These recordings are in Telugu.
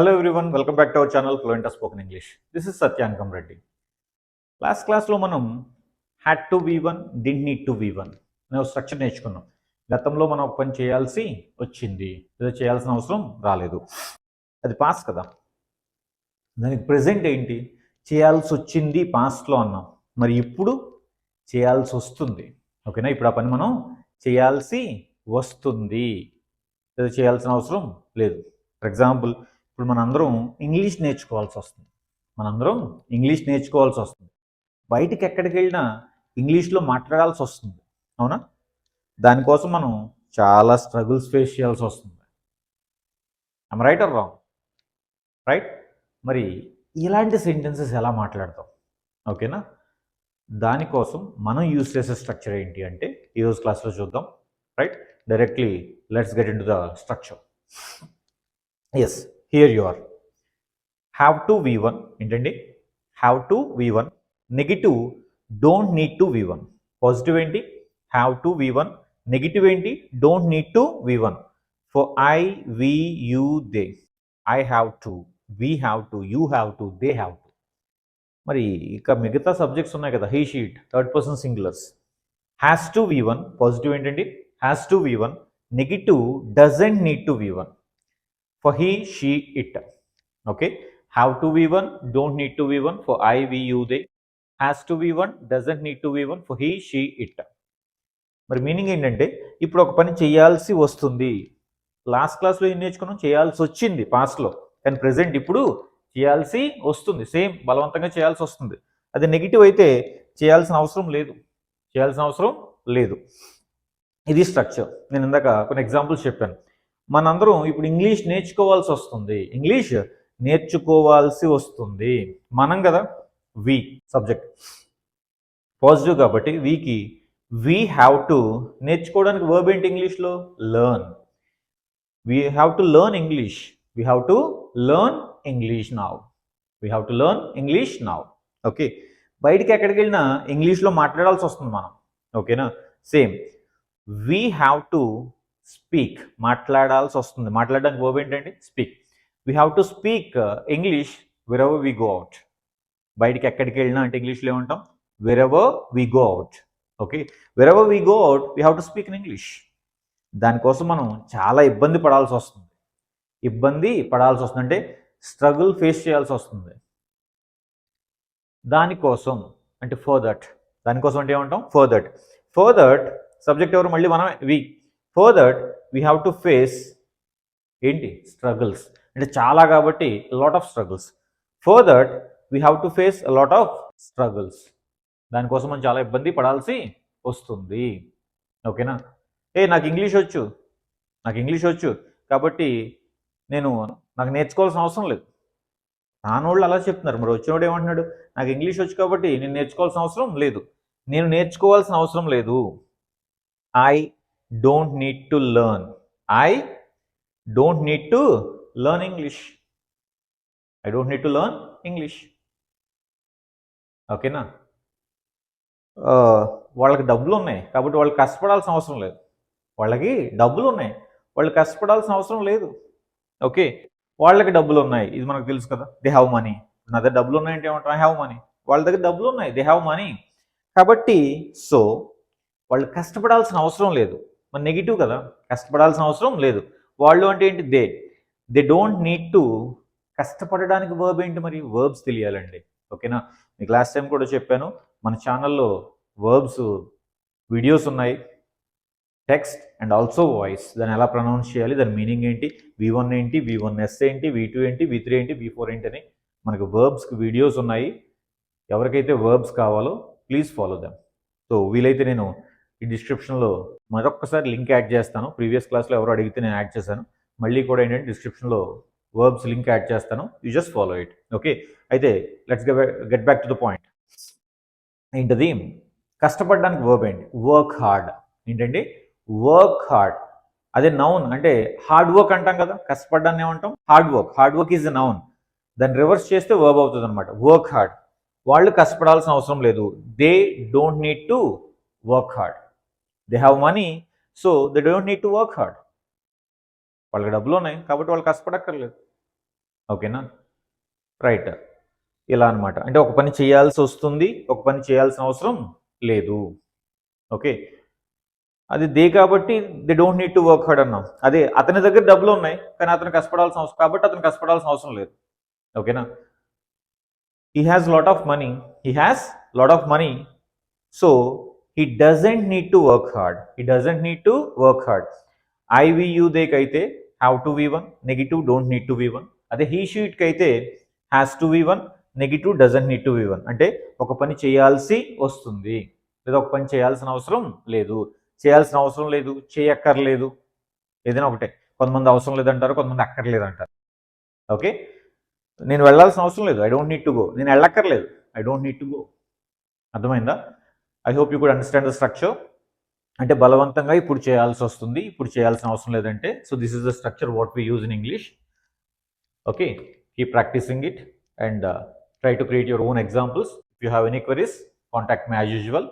Hello everyone welcome back to our channel fluent spoken English this is Satyankam Reddy last క్లాస్లో మనం had to V one didn't need to V one అనే స్ట్రక్చర్ నేర్చుకున్నాం. గతంలో మనం ఒక పని చేయాల్సి వచ్చింది. ఏదో చేయాల్సిన అవసరం రాలేదు. అది పాస్ కదా. దానికి ప్రజెంట్ ఏంటి? చేయాల్సి వచ్చింది పాస్ట్లో అన్నాం. మరి ఇప్పుడు చేయాల్సి వస్తుంది. ఓకేనా ఇప్పుడు ఆ పని మనం చేయాల్సి వస్తుంది. ఏదో చేయాల్సిన అవసరం లేదు. ఫర్ ఎగ్జాంపుల్ ఇప్పుడు మనందరం ఇంగ్లీష్ నేర్చుకోవాల్సి వస్తుంది. మనందరం ఇంగ్లీష్ నేర్చుకోవాల్సి వస్తుంది. బయటికి ఎక్కడికి వెళ్ళినా ఇంగ్లీష్లో మాట్లాడాల్సి వస్తుంది. అవునా? దానికోసం మనం చాలా స్ట్రగుల్స్ ఫేస్ చేయాల్సి వస్తుంది. I'm right or wrong right మరి ఇలాంటి సెంటెన్సెస్ ఎలా మాట్లాడతాం? ఓకేనా? దానికోసం మనం యూస్ చేసే స్ట్రక్చర్ ఏంటి అంటే ఈరోజు క్లాస్లో చూద్దాం. Right directly let's get in to the structure yes here you are have to V one ఏంటండి? Have to V one negative don't need to V one positive ఏంటి? Have to V one negative ఏంటి? Don't need to V one for I we you they I have to we have to you have to they have to మరి ఇక మిగతా సబ్జెక్ట్స్ ఉన్నాయి కదా. He she it third person singulars has to V one positive ఏంటండి? Has to V one negative doesn't need to V one for he she it okay have to V one don't need to V one for I we you they has to V one doesn't need to V one for he she it మరి మీనింగ్ ఏంటంటే ఇప్పుడు ఒక పని చేయాల్సి వస్తుంది. లాస్ట్ క్లాస్లో ఏం నేర్చుకున్నాం? చేయాల్సి వచ్చింది పాస్ట్లో కానీ ప్రజెంట్ ఇప్పుడు చేయాల్సి వస్తుంది. సేమ్ బలవంతంగా చేయాల్సి వస్తుంది. అది నెగిటివ్ అయితే చేయాల్సిన అవసరం లేదు. చేయాల్సిన అవసరం లేదు. ఇది స్ట్రక్చర్ నేను ఇందాక కొన్ని ఎగ్జాంపుల్స్ చెప్పాను. మనందరం ఇప్పుడు ఇంగ్లీష్ నేర్చుకోవాల్సి వస్తుంది. ఇంగ్లీష్ నేర్చుకోవాల్సి వస్తుంది. మనం కదా? వి సబ్జెక్ట్ పాజిటివ్ కాబట్టి వీకి వీ హ్యావ్ టు నేర్చుకోవడానికి వర్బ్ ఏంటి ఇంగ్లీష్లో? Learn we have to learn English we have to learn English now we have to learn English now okay బయటికి ఎక్కడికి వెళ్ళినా ఇంగ్లీష్లో మాట్లాడాల్సి వస్తుంది మనం. ఓకేనా same we have to speak మాట్లాడాల్సి వస్తుంది. మాట్లాడడానికి వర్బ్ ఏంటండి? Speak. We have to speak English wherever we go out బయటికి ఎక్కడికి వెళ్ళినా అంటే ఇంగ్లీష్లో ఏమంటాం? Wherever we go out okay wherever we go out we have to speak in English దానికోసం మనం చాలా ఇబ్బంది పడాల్సి వస్తుంది. ఇబ్బంది పడాల్సి వస్తుంది. అంటే స్ట్రగుల్ ఫేస్ చేయాల్సి వస్తుంది. దానికోసం అంటే ఫర్ దట్ దానికోసం అంటే ఏమంటాం? For that for that subject ఎవరు? మళ్ళీ మనం we for that we have to face ఏంటి? స్ట్రగుల్స్ అంటే చాలా కాబట్టి lot of struggles for that we have to face lot of struggles దానికోసం మనం చాలా ఇబ్బంది పడాల్సి వస్తుంది. ఓకేనా? ఏ నాకు ఇంగ్లీష్ వచ్చు. నాకు ఇంగ్లీష్ వచ్చు. కాబట్టి నేను నాకు నేర్చుకోవాల్సిన అవసరం లేదు. నానోళ్ళు అలా చెప్తున్నారు. మరి వచ్చినోడు ఏమంటున్నాడు? నాకు ఇంగ్లీష్ వచ్చు కాబట్టి నేను నేర్చుకోవాల్సిన అవసరం లేదు. నేను నేర్చుకోవాల్సిన అవసరం లేదు. I don't need to learn I don't need to learn English I don't need to learn English ఓకేనా వాళ్ళకి డబ్బులు ఉన్నాయి కాబట్టి వాళ్ళు కష్టపడాల్సిన అవసరం లేదు. వాళ్ళకి డబ్బులు ఉన్నాయి వాళ్ళు కష్టపడాల్సిన అవసరం లేదు. ఓకే వాళ్ళకి డబ్బులు ఉన్నాయి ఇది మనకు తెలుసు కదా. దే హ్యావ్ మనీ నా దగ్గర డబ్బులు ఉన్నాయంటే ఏమంటాం ఐ హ్యావ్ మనీ వాళ్ళ దగ్గర డబ్బులు ఉన్నాయి దే హ్యావ్ మనీ కాబట్టి సో వాళ్ళు కష్టపడాల్సిన అవసరం లేదు. మరి నెగిటివ్ కదా? కష్టపడాల్సిన అవసరం లేదు. వాళ్ళు అంటే ఏంటి? They they don't need to కష్టపడడానికి verb ఏంటి మరి? వర్బ్స్ తెలియాలండి. ఓకేనా? మీకు లాస్ట్ టైం కూడా చెప్పాను. మన ఛానల్లో వర్బ్స్ వీడియోస్ ఉన్నాయి. టెక్స్ట్ అండ్ ఆల్సో వాయిస్ దాన్ని ఎలా ప్రొనౌన్స్ చేయాలి? దాని మీనింగ్ ఏంటి? వి వన్ ఏంటి? వి వన్ ఎస్ ఏంటి? వి టూ ఏంటి? వి త్రీ ఏంటి? వి ఫోర్ ఏంటి అని మనకు వర్బ్స్కి వీడియోస్ ఉన్నాయి. ఎవరికైతే వర్బ్స్ కావాలో ప్లీజ్ ఫాలో దమ్ సో వీలైతే నేను ఈ డిస్క్రిప్షన్లో మరొకసారి లింక్ యాడ్ చేస్తాను. ప్రీవియస్ క్లాస్లో ఎవరు అడిగితే నేను యాడ్ చేశాను. మళ్ళీ కూడా ఏంటంటే డిస్క్రిప్షన్లో వర్బ్స్ లింక్ యాడ్ చేస్తాను. You just follow it okay అయితే let's get back to the point ఏంటది? కష్టపడడానికి వర్బ్ ఏంటి? వర్క్ హార్డ్ ఏంటండి? వర్క్ హార్డ్ అదే నౌన్ అంటే హార్డ్ వర్క్ అంటాం కదా. కష్టపడ్డాన్ని ఏమంటాం? Hard work hard work is noun దాన్ని రివర్స్ చేస్తే వర్బ్ అవుతుంది అనమాట వర్క్ హార్డ్ వాళ్ళు కష్టపడాల్సిన అవసరం లేదు. They don't need to work hard they have money so they don't need to work hard వాళ్ళకి డబ్బులు ఉన్నాయి కాబట్టి వాళ్ళు కష్టపడక్కర్లేదు. ఓకేనా రైట్ ఇలా అన్నమాట. అంటే ఒక పని చేయాల్సి వస్తుంది ఒక పని చేయాల్సిన అవసరం లేదు. ఓకే అది దే కాబట్టి they don't need to work hard అన్నాం. అదే అతని దగ్గర డబ్బులు ఉన్నాయి కానీ అతను కష్టపడాల్సిన అవసరం కాబట్టి అతను కష్టపడాల్సిన అవసరం లేదు. ఓకేనా he has lot of money he has lot of money so he doesn't need to work hard he doesn't need to work hard I we you దేకి have to V one negative don't need to V one అదే హీ షీట్కి అయితే has to V one negative doesn't need to V one అంటే ఒక పని చేయాల్సి వస్తుంది. లేదా ఒక పని చేయాల్సిన అవసరం లేదు. చేయాల్సిన అవసరం లేదు. చేయక్కర్లేదు. ఏదైనా ఒకటే. కొంతమంది అవసరం లేదంటారు కొంతమంది అక్కర్లేదు అంటారు ఓకే నేను వెళ్ళాల్సిన అవసరం లేదు. I don't need to go నేను వెళ్ళక్కర్లేదు. I don't need to go అర్థమైందా? I hope you could understand the structure అంటే బలవంతంగా ఇప్పుడు చేయాల్సి వస్తుంది. ఇప్పుడు చేయాల్సిన అవసరం లేదంటే. So this is the structure what we use in English okay keep practising it and try to create your own examples if you have any queries contact my as usual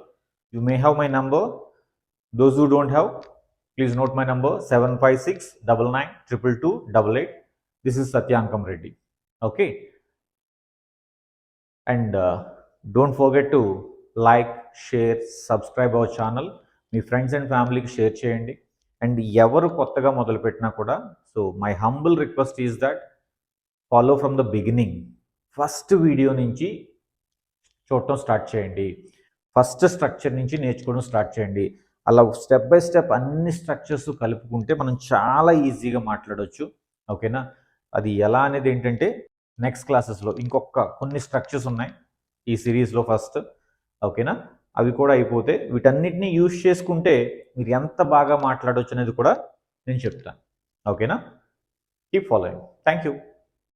you may have my number those you don't have please note my number seven five six double nine triple two double eight this is Satyankam Reddy okay and don't forget to like share subscribe our channel me friends and ఫ్యామిలీకి షేర్ చేయండి. అండ్ ఎవరు కొత్తగా మొదలుపెట్టినా కూడా so my humble request is that follow from the beginning first video నుంచి చూడటం స్టార్ట్ చేయండి. ఫస్ట్ స్ట్రక్చర్ నుంచి నేర్చుకోవడం స్టార్ట్ చేయండి. అలా స్టెప్ బై స్టెప్ అన్ని స్ట్రక్చర్స్ కలుపుకుంటే మనం చాలా ఈజీగా మాట్లాడవచ్చు ఓకేనా అది ఎలా అనేది ఏంటంటే నెక్స్ట్ క్లాసెస్లో ఇంకొక కొన్ని స్ట్రక్చర్స్ ఉన్నాయి. ఈ సిరీస్లో ఫస్ట్ ఓకేనా అవి కూడా అయిపోతే వీటన్నిటిని యూజ్ చేసుకుంటే మీరు ఎంత బాగా మాట్లాడవచ్చు అనేది కూడా నేను చెప్తాను. ఓకేనా? Keep following thank you